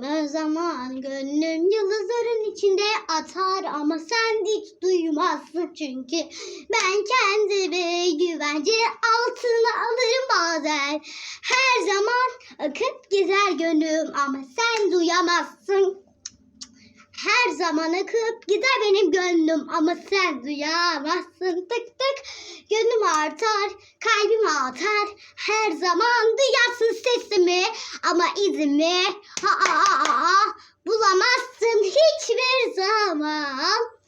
Kimi zaman gönlüm yıldızların içinde atar ama sen hiç duymazsın çünkü ben kendimi güvence altına alırım bazen. Her zaman akıp gider gönlüm ama sen duyamazsın. Her zaman akıp gider benim gönlüm ama sen duyamazsın. Tık tık gönlüm artar, kalbim atar. Her zaman duyarsın sesimi ama izimi ha, ha, ha, ha, bulamazsın hiçbir zaman.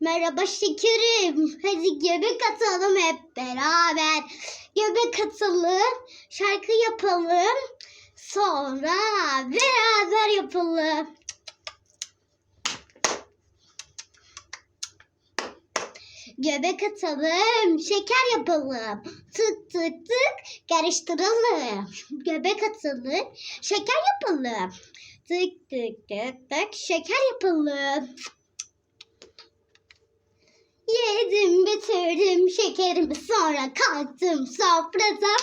Merhaba şekerim. Hadi göbek atalım hep beraber. Göbek atalım. Şarkı yapalım. Sonra beraber yapalım. Göbek atalım, şeker yapalım. Tık tık tık karıştıralım. Göbek atalım, şeker yapalım. Tık tık tık tık şeker yapalım. Yedim bitirdim şekerimi sonra kalktım sofradan.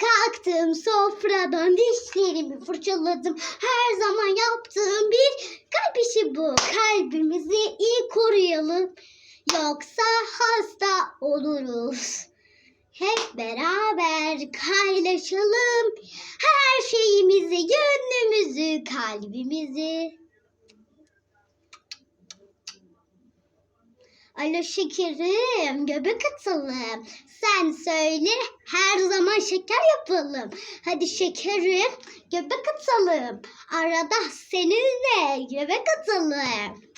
Kalktım sofradan dişlerimi fırçaladım. Her zaman yaptığım bir kalp işi bu. Kalbimizi iyi koruyalım. Yoksa hasta oluruz. Hep beraber paylaşalım. Her şeyimizi, gönlümüzü, kalbimizi. Alo şekerim, göbek atalım. Sen söyle, her zaman şeker yapalım. Hadi şekerim, göbek atalım. Arada seninle göbek atalım.